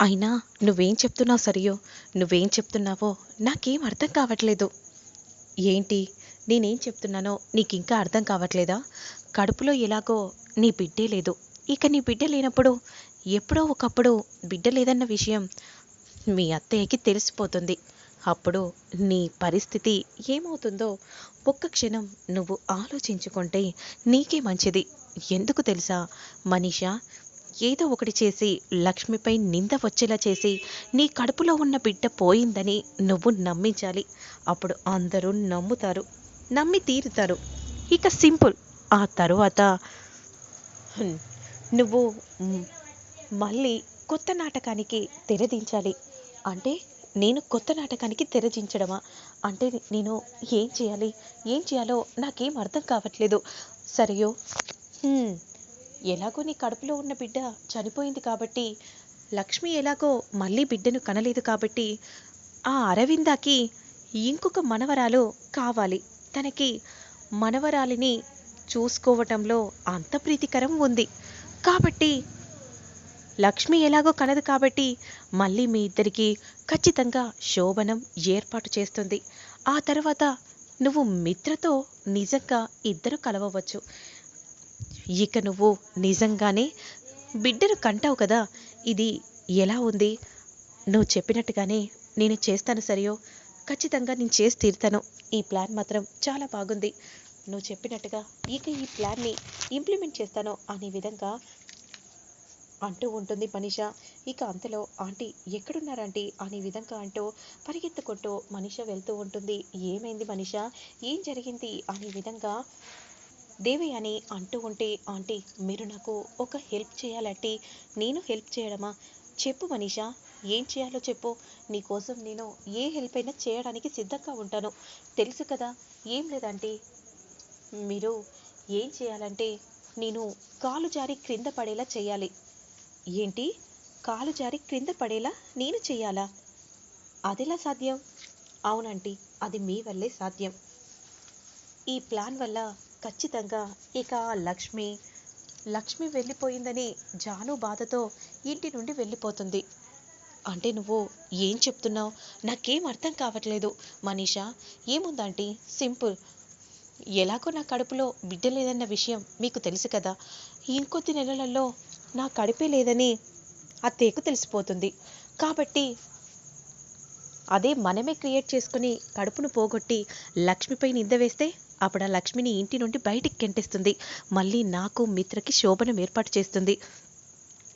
అయినా నువ్వేం చెప్తున్నావు సరియో? నువ్వేం చెప్తున్నావో నాకేం అర్థం కావట్లేదు. ఏంటి? నేనేం చెప్తున్నానో నీకు ఇంకా అర్థం కావట్లేదా? కడుపులో ఎలాగో నీ బిడ్డే లేదు. ఇక నీ బిడ్డ లేనప్పుడు ఎప్పుడో ఒకప్పుడు బిడ్డ లేదన్న విషయం మీ అత్తయ్యకి తెలిసిపోతుంది. అప్పుడు నీ పరిస్థితి ఏమవుతుందో ఒక్క క్షణం నువ్వు ఆలోచించుకుంటే నీకే మంచిది. ఎందుకు తెలుసా? మనీషా ఏదో ఒకటి చేసి లక్ష్మిపై నింద వచ్చేలా చేసి నీ కడుపులో ఉన్న బిడ్డ పోయిందని నువ్వు నమ్మించాలి. అప్పుడు అందరూ నమ్ముతారు నమ్మి తీరుతారు. ఇక సింపుల్. ఆ తరువాత నువ్వు మళ్ళీ కొత్త నాటకానికి తెరదించాలి. అంటే నేను కొత్త నాటకానికి తెరదించడమా? అంటే నేను ఏం చేయాలి? ఏం చేయాలో నాకేం అర్థం కావట్లేదు. సరియో? ఎలాగో నీ కడుపులో ఉన్న బిడ్డ చనిపోయింది కాబట్టి లక్ష్మి ఎలాగో మళ్ళీ బిడ్డను కనలేదు కాబట్టి ఆ అరవిందాకి ఇంకొక మనవరాలు కావాలి. తనకి మనవరాలిని చూసుకోవటంలో అంత ప్రీతికరం ఉంది. కాబట్టి లక్ష్మి ఎలాగో కనదు కాబట్టి మళ్ళీ మీ ఇద్దరికి ఖచ్చితంగా శోభనం ఏర్పాటు చేస్తుంది. ఆ తర్వాత నువ్వు మిత్రతో నిజంగా ఇద్దరు కలవవచ్చు. ఇక నువ్వు నిజంగానే బిడ్డను కంటావు కదా? ఇది ఎలా ఉంది? నువ్వు చెప్పినట్టుగానే నేను చేస్తాను సరియో. ఖచ్చితంగా నేను చేసి తీరుతాను. ఈ ప్లాన్ మాత్రం చాలా బాగుంది. నువ్వు చెప్పినట్టుగా ఇక ఈ ప్లాన్ని ఇంప్లిమెంట్ చేస్తాను అనే విధంగా అంటూ ఉంటుంది మనిష. ఇక అంతలో ఆంటీ ఎక్కడున్నారంటీ అనే విధంగా అంటూ పరిగెత్తుకుంటూ మనిష వెళ్తూ ఉంటుంది. ఏమైంది మనిష? ఏం జరిగింది? అనే విధంగా దేవి అని అంటూ ఉంటే ఆంటీ మీరు నాకు ఒక హెల్ప్ చేయాలంటే నేను హెల్ప్ చేయడమా? చెప్పు మనీషా ఏం చేయాలో చెప్పు. నీకోసం నేను ఏ హెల్ప్ అయినా చేయడానికి సిద్ధంగా ఉంటాను. తెలుసు కదా ఏం లేదంటే మీరు ఏం చేయాలంటే నేను కాలు జారి క్రింద పడేలా చేయాలి. ఏంటి? కాలు జారి క్రింద పడేలా నేను చేయాలా? అదెలా సాధ్యం? అవునంటీ అది మీ వల్లే సాధ్యం. ఈ ప్లాన్ వల్ల ఖచ్చితంగా ఇక లక్ష్మి లక్ష్మి వెళ్ళిపోయిందని జాను బాధతో ఇంటి నుండి వెళ్ళిపోతుంది. అంటే నువ్వు ఏం చెప్తున్నావు? నాకేం అర్థం కావట్లేదు. మనీషా ఏముందంటే సింపుల్. ఎలాగో నా కడుపులో బిడ్డ లేదన్న విషయం మీకు తెలుసు కదా. ఇంకొద్ది నెలలలో నా కడుపే లేదని అత్తయ్యకు తెలిసిపోతుంది. కాబట్టి అదే మనమే క్రియేట్ చేసుకుని కడుపును పోగొట్టి లక్ష్మిపై నింద వేస్తే అప్పుడు ఆ లక్ష్మిని ఇంటి నుండి బయటికి గెంటేస్తుంది. మళ్ళీ నాకు మిత్రకి శోభనం ఏర్పాటు చేస్తుంది.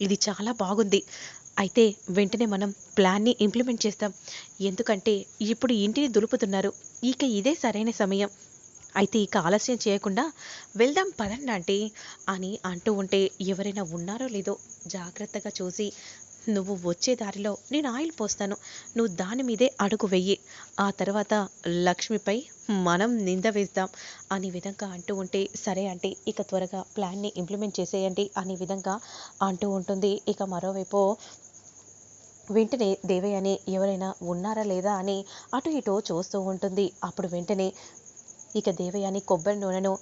ఇది చాలా బాగుంది. అయితే వెంటనే మనం ప్లాన్ని ఇంప్లిమెంట్ చేస్తాం. ఎందుకంటే ఇప్పుడు ఇంటిని దులుపుతున్నారు. ఇక ఇదే సరైన సమయం. అయితే ఇక ఆలస్యం చేయకుండా వెళ్దాం పదండి అంటే అని అంటూ ఉంటే ఎవరైనా ఉన్నారో లేదో జాగ్రత్తగా చూసి నువ్వు వచ్చే దారిలో నేను ఆయిల్ పోస్తాను. నువ్వు దాని మీదే అడుగు వెయ్యి ఆ తర్వాత లక్ష్మిపై మనం నింద వేద్దాం అనే విధంగా అంటూ ఉంటే సరే అంటే ఇక త్వరగా ప్లాన్ని ఇంప్లిమెంట్ చేసేయండి అనే విధంగా అంటూ ఉంటుంది. ఇక మరోవైపు వెంటనే దేవయ్యని ఎవరైనా ఉన్నారా లేదా అని అటు ఇటు చూస్తూ ఉంటుంది. అప్పుడు వెంటనే ఇక దేవయాని కొబ్బరి నూనెను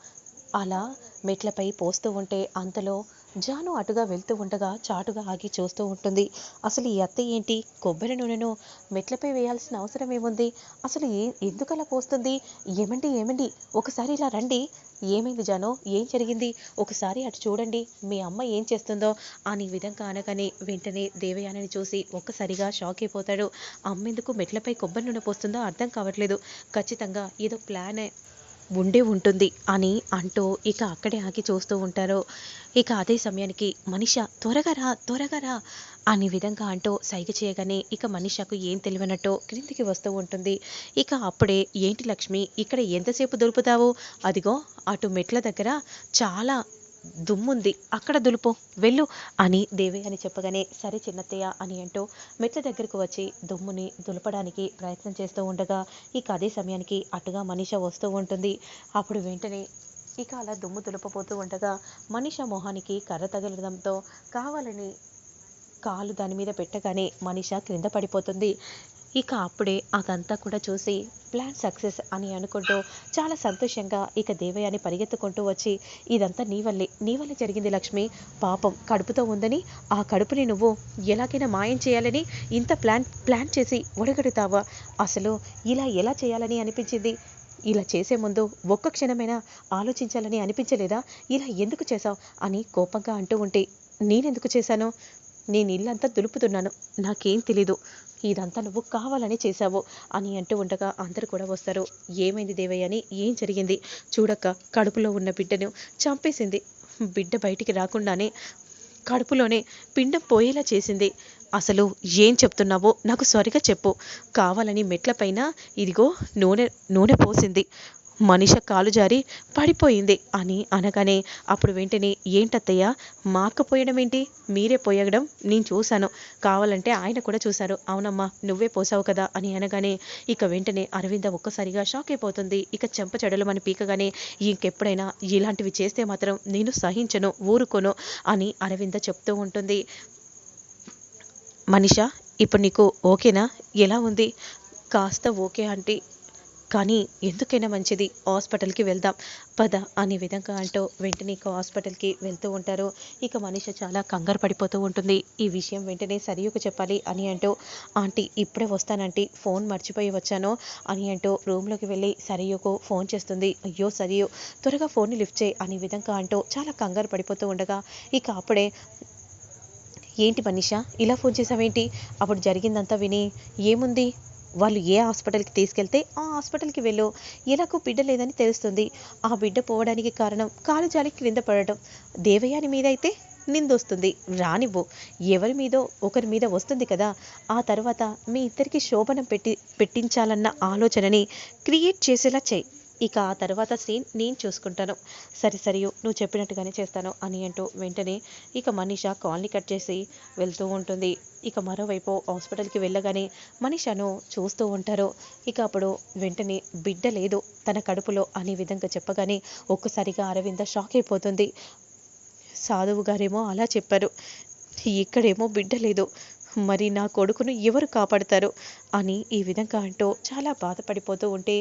అలా మెట్లపై పోస్తూ ఉంటే అంతలో జాను అటుగా వెళ్తూ ఉండగా చాటుగా ఆగి చూస్తూ ఉంటుంది. అసలు ఈ అత్త ఏంటి? కొబ్బరి నూనెను మెట్లపై వేయాల్సిన అవసరం ఏముంది? అసలు ఏ ఎందుకు అలా పోస్తుంది? ఏమండి ఏమండి? ఒకసారి ఇలా రండి. ఏమైంది జాను? ఏం జరిగింది? ఒకసారి అటు చూడండి. మీ అమ్మ ఏం చేస్తుందో? అని విధంగా అనగానే వెంటనే దేవయానిని చూసి ఒక్కసారిగా షాక్ అయిపోతాడు. అమ్మెందుకు మెట్లపై కొబ్బరి నూనె పోస్తుందో అర్థం కావట్లేదు. ఖచ్చితంగా ఏదో ప్లానే ఉండే ఉంటుంది అని అంటూ ఇక అక్కడే ఆగి చూస్తూ ఉంటారు. ఇక అదే సమయానికి మనిష త్వరగా రా త్వరగా రా అనే విధంగా అంటూ సైగ చేయగానే ఇక మనిషకు ఏం తెలియనట్టు క్రిందికి వస్తూ ఉంటుంది. ఇక అప్పుడే ఏంటి లక్ష్మి ఇక్కడ ఎంతసేపు దొరుకుతావు? అదిగో అటు మెట్ల దగ్గర చాలా దుమ్ముంది. అక్కడ దులుపు. వెళ్ళు అని దేవి అని చెప్పగానే సరే చిన్నత్తయ్య అని అంటూ మెట్ల దగ్గరకు వచ్చి దుమ్ముని దులపడానికి ప్రయత్నం చేస్తూ ఉండగా ఇక అదే సమయానికి అటుగా మనిష వస్తూ ఉంటుంది. అప్పుడు వెంటనే ఇక అలా దుమ్ము దులపపోతూ ఉండగా మనిష మొహానికి కర్ర తగలడంతో కావాలని కాలు దాని మీద పెట్టగానే మనిష క్రింద పడిపోతుంది. ఇక అప్పుడే అదంతా కూడా చూసి ప్లాన్ సక్సెస్ అని అనుకుంటూ చాలా సంతోషంగా ఇక దేవయాని పరిగెత్తుకుంటూ వచ్చి ఇదంతా నీ వల్లే. నీ వల్లే జరిగింది లక్ష్మి. పాపం కడుపుతో ఉందని ఆ కడుపుని నువ్వు ఎలాగైనా మాయం చేయాలని ఇంత ప్లాన్ ప్లాన్ చేసి ఒడగడుతావా? అసలు ఇలా ఎలా చేయాలని అనిపించింది? ఇలా చేసే ముందు ఒక్క క్షణమైనా ఆలోచించాలని అనిపించలేదా? ఇలా ఎందుకు చేశావు? అని కోపంగా అంటూ ఉంటే నేనెందుకు చేశాను? నేను ఇల్లంతా దులుపుతున్నాను. నాకేం తెలీదు. ఇదంతా నువ్వు కావాలని చేశావు అని అంటూ ఉండగా అందరు కూడా వస్తారు. ఏమైంది దేవయ్య అని ఏం జరిగింది? చూడక్క కడుపులో ఉన్న బిడ్డను చంపేసింది. బిడ్డ బయటికి రాకుండానే కడుపులోనే పిండం పోయేలా చేసింది. అసలు ఏం చెప్తున్నావో నాకు సరిగా చెప్పు. కావాలని మెట్లపైన ఇదిగో నూనె నూనె పోసింది. మనిష కాలు జారి పడిపోయింది అని అనగానే అప్పుడు వెంటనే ఏంటత్తయ్య మా అక్క పోయడం ఏంటి? మీరే పోయడం నేను చూశాను. కావాలంటే ఆయన కూడా చూశారు. అవునమ్మా నువ్వే పోసావు కదా అని అనగానే ఇక వెంటనే అరవింద ఒక్కసారిగా షాక్ అయిపోతుంది. ఇక చెంప అని పీకగానే ఇంకెప్పుడైనా ఇలాంటివి చేస్తే మాత్రం నేను సహించను ఊరుకోను అని అరవింద చెప్తూ ఉంటుంది. మనిష ఇప్పుడు నీకు ఓకేనా? ఎలా ఉంది? కాస్త ఓకే ఆంటీ. కానీ ఎందుకైనా మంచిది. హాస్పిటల్కి వెళ్దాం. పద అనే విధంగా అంటూ వెంటనే ఇక హాస్పిటల్కి వెళ్తూ ఉంటారు. ఇక మనిషి చాలా కంగారు పడిపోతూ ఉంటుంది. ఈ విషయం వెంటనే సరియుకు చెప్పాలి అని అంటూ ఆంటీ ఇప్పుడే వస్తానంటీ. ఫోన్ మర్చిపోయి వచ్చాను అని అంటూ రూమ్లోకి వెళ్ళి సరియుకు ఫోన్ చేస్తుంది. అయ్యో సరియు త్వరగా ఫోన్ని లిఫ్ట్ చేయి అనే విధంగా అంటూ చాలా కంగారు పడిపోతూ ఉండగా ఇక అప్పుడే ఏంటి మనీషా ఇలా ఫోన్ చేసావేంటి అప్పుడు జరిగిందంతా విని ఏముంది? వాళ్ళు ఏ హాస్పిటల్కి తీసుకెళ్తే ఆ హాస్పిటల్కి వెళ్ళు. ఇలాకు బిడ్డ లేదని తెలుస్తుంది. ఆ బిడ్డ పోవడానికి కారణం కాలు జాలి క్రింద పడటం. దేవయాని మీద అయితే నిందొస్తుంది రానివ్వు. ఎవరి మీదో ఒకరి మీద వస్తుంది కదా. ఆ తర్వాత మీ ఇద్దరికి శోభనం పెట్టి పెట్టించాలన్న ఆలోచనని క్రియేట్ చేసేలా చేయి. ఇక ఆ తర్వాత సీన్ నేను చూసుకుంటాను. సరే సరియు నువ్వు చెప్పినట్టుగానే చేస్తాను అని అంటూ వెంటనే ఇక మనీష కాల్ని కట్ చేసి వెళ్తూ ఉంటుంది. ఇక మరోవైపు హాస్పిటల్కి వెళ్ళగానే మనీషను చూస్తూ ఉంటారు. ఇక అప్పుడు వెంటనే బిడ్డ లేదు తన కడుపులో అనే విధంగా చెప్పగానే ఒక్కసారిగా అరవింద షాక్ అయిపోతుంది. సాధువు గారేమో అలా చెప్పారు. ఇక్కడేమో బిడ్డ లేదు. మరి నా కొడుకును ఎవరు కాపాడతారు? అని ఈ విధంగా అంటూ చాలా బాధపడిపోతూ ఉంటే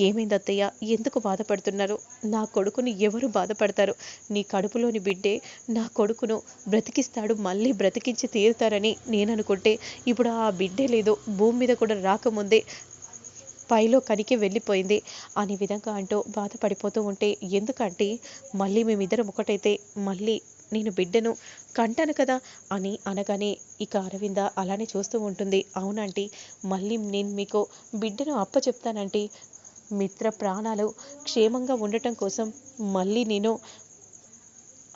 ఏమైంది అత్తయ్య? ఎందుకు బాధపడుతున్నారు? నా కొడుకుని ఎవరు బాధపడతారు? నీ కడుపులోని బిడ్డే నా కొడుకును బ్రతికిస్తాడు మళ్ళీ బ్రతికించి తీరుతారని నేను అనుకుంటే ఇప్పుడు ఆ బిడ్డే లేదు భూమి మీద కూడా రాకముందే పైలో కనికి వెళ్ళిపోయింది అనే విధంగా అంటూ బాధపడిపోతూ ఉంటే ఎందుకంటే? మళ్ళీ మేమిద్దరం ఒకటైతే మళ్ళీ నేను బిడ్డను కంటాను కదా అని అనగానే ఇక అరవింద అలానే చూస్తూ ఉంటుంది. అవునంటీ మళ్ళీ నేను మీకు బిడ్డను అప్ప చెప్తానంటీ. మిత్ర ప్రాణాలు క్షేమంగా ఉండటం కోసం మళ్ళీ నేను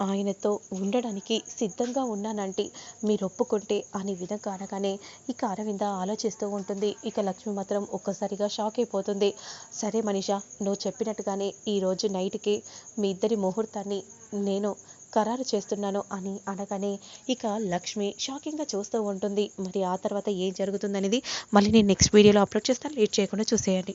ఆయనతో ఉండడానికి సిద్ధంగా ఉన్నానంటే. మీరు ఒప్పుకుంటే అనే విధంగా అనగానే ఇక అరవింద ఆలోచిస్తూ ఉంటుంది. ఇక లక్ష్మి మాత్రం ఒక్కసారిగా షాక్ అయిపోతుంది. సరే మనిషా నువ్వు చెప్పినట్టుగానే ఈరోజు నైట్కి మీ ఇద్దరి ముహూర్తాన్ని నేను ఖరారు చేస్తున్నాను అని అనగానే ఇక లక్ష్మి షాకింగ్గా చూస్తూ ఉంటుంది. మరి ఆ తర్వాత ఏం జరుగుతుందనేది మళ్ళీ నేను నెక్స్ట్ వీడియోలో అప్లోడ్ చేస్తాను లేట్ చేయకుండా చూసేయండి.